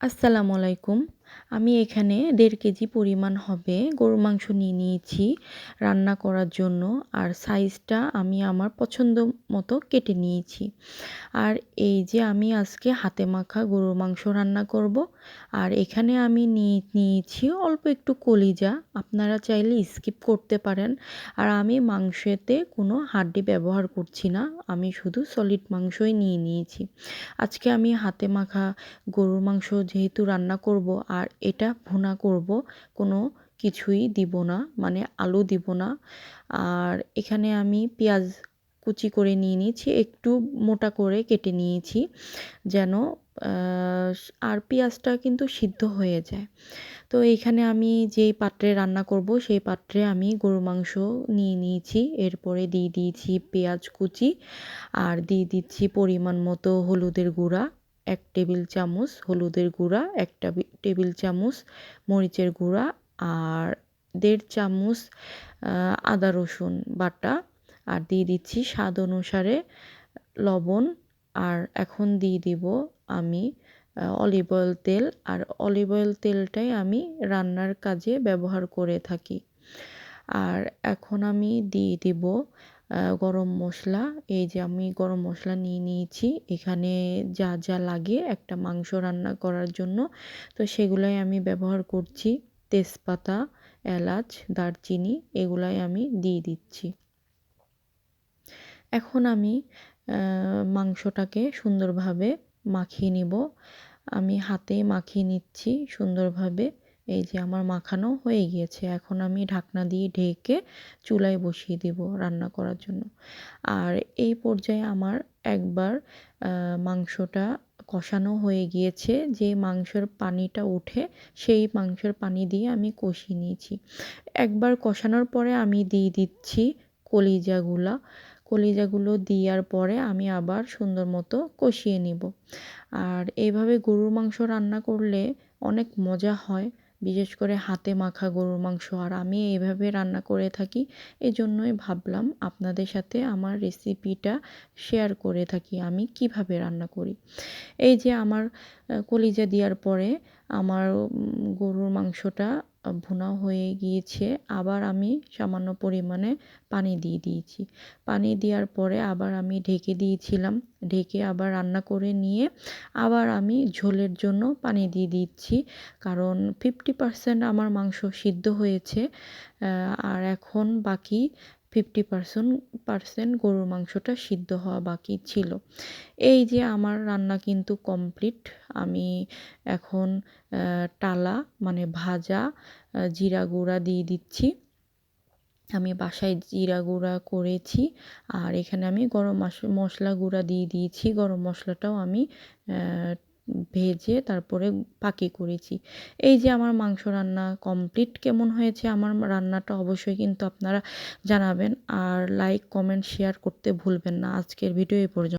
আসসালামু আলাইকুম। আমি এখানে দেড় কেজি পরিমাণ হবে গরুর মাংস নিয়ে নিয়েছি রান্না করার জন্য, আর সাইজটা আমি আমার পছন্দ মতো কেটে নিয়েছি। আর এই যে আমি আজকে হাতে মাখা গরুর মাংস রান্না করব, আর এখানে আমি নিয়ে নিয়েছি অল্প একটু কলিজা, আপনারা চাইলে স্কিপ করতে পারেন। আর আমি মাংসেতে কোনো হাড্ডি ব্যবহার করছি না, আমি শুধু সলিড মাংসই নিয়ে নিয়েছি। আজকে আমি হাতে মাখা গরুর মাংস যেহেতু রান্না করব আর এটা ভুনা করব। কোনো কিছুই দিব না মানে আলু দিব না। আর এখানে আমি পেঁয়াজ কুচি করে নিয়ে নিয়েছি, একটু মোটা করে কেটে নিয়েছি যেন আর পেঁয়াজটা কিন্তু সিদ্ধ হয়ে যায়। তো এইখানে আমি যেই পাত্রে রান্না করব, সেই পাত্রে আমি গরু মাংস নিয়ে নিয়েছি। এরপরে দিয়ে দিয়েছি পেঁয়াজ কুচি আর দিয়ে দিচ্ছি পরিমাণ মতো হলুদের গুঁড়া। এক টেবিল চামচ হলুদের গুঁড়া এক টেবিল চামচ মরিচের গুঁড়া আর দেড় চামচ আদা রসুন বাটা আর দিয়ে দিচ্ছি স্বাদ অনুসারে লবণ। আর এখন দিয়ে দিব আমি অলিভ অয়েল তেল। আর অলিভ অয়েল তেলটাই আমি রান্নার কাজে ব্যবহার করে থাকি। আর এখন আমি দিয়ে দিব গরম মশলা। এই যে আমি গরম মশলা নিয়ে নিয়েছি। এখানে যা যা লাগে একটা মাংস রান্না করার জন্য। তো সেগুলাই আমি ব্যবহার করছি। তেজপাতা, এলাচ, দারচিনি এগুলাই আমি দিয়ে দিচ্ছি। এখন আমি মাংসটাকে সুন্দরভাবে মাখিয়ে নিব। আমি হাতে মাখিয়ে নিচ্ছি সুন্দরভাবে। এই যে আমার মাখানো হয়ে গিয়েছে, এখন আমি ঢাকনা দিয়ে ঢেকে চুলায় বসিয়ে দেব রান্না করার জন্য। আর এই পর্যায়ে আমার একবার মাংসটা কষানো হয়ে গিয়েছে, যে মাংসের পানিটা উঠে সেই মাংসের পানি দিয়ে আমি কষিয়ে নিয়েছি। একবার কষানোর পরে আমি দিয়ে দিচ্ছি কলিজাগুলা। কলিজাগুলো দেওয়ার পরে আমি আবার সুন্দর মতো কষিয়ে নিব। আর এইভাবে গরুর মাংস রান্না করলে অনেক মজা হয়। বিশেষ করে হাতে মাখা গরুর মাংস। আর আমি এইভাবে রান্না করে থাকি এই জন্যই ভাবলাম আপনাদের সাথে আমার রেসিপিটা শেয়ার করে থাকি, আমি কীভাবে রান্না করি। এই যে আমার কলিজা দেওয়ার পরে আমার গরুর মাংসটা ভুনা হয়ে গিয়েছে। আবার আমি সামান্য পরিমাণে পানি দিয়ে দিয়েছি। পানি দেওয়ার পরে আবার আমি ঢেকে দিয়েছিলাম। ঢেকে আবার রান্না করে নিয়ে আবার আমি ঝোলের জন্য পানি দিয়ে দিচ্ছি। কারণ ফিফটি পারসেন্ট আমার মাংস সিদ্ধ হয়েছে আর এখন বাকি ফিফটি পারসেন্ট পারসেন্ট গরুর মাংসটা সিদ্ধ হওয়া বাকি ছিল। এই যে আমার রান্না কিন্তু কমপ্লিট আমি এখন টালা মানে ভাজা জিরা গুঁড়া দিয়ে দিচ্ছি। আমি বাসায় জিরা গুঁড়া করেছি আর এখানে আমি গরম মশলা গুঁড়া দিয়ে দিয়েছি। গরম মশলাটাও আমি ভেজে তারপরে পাকি করেছি। এই যে আমার মাংস রান্না কমপ্লিট কেমন হয়েছে আমার রান্নাটা অবশ্যই কিন্তু আপনারা জানাবেন। আর লাইক কমেন্ট শেয়ার করতে ভুলবেন না। আজকের ভিডিও এ পর্যন্ত।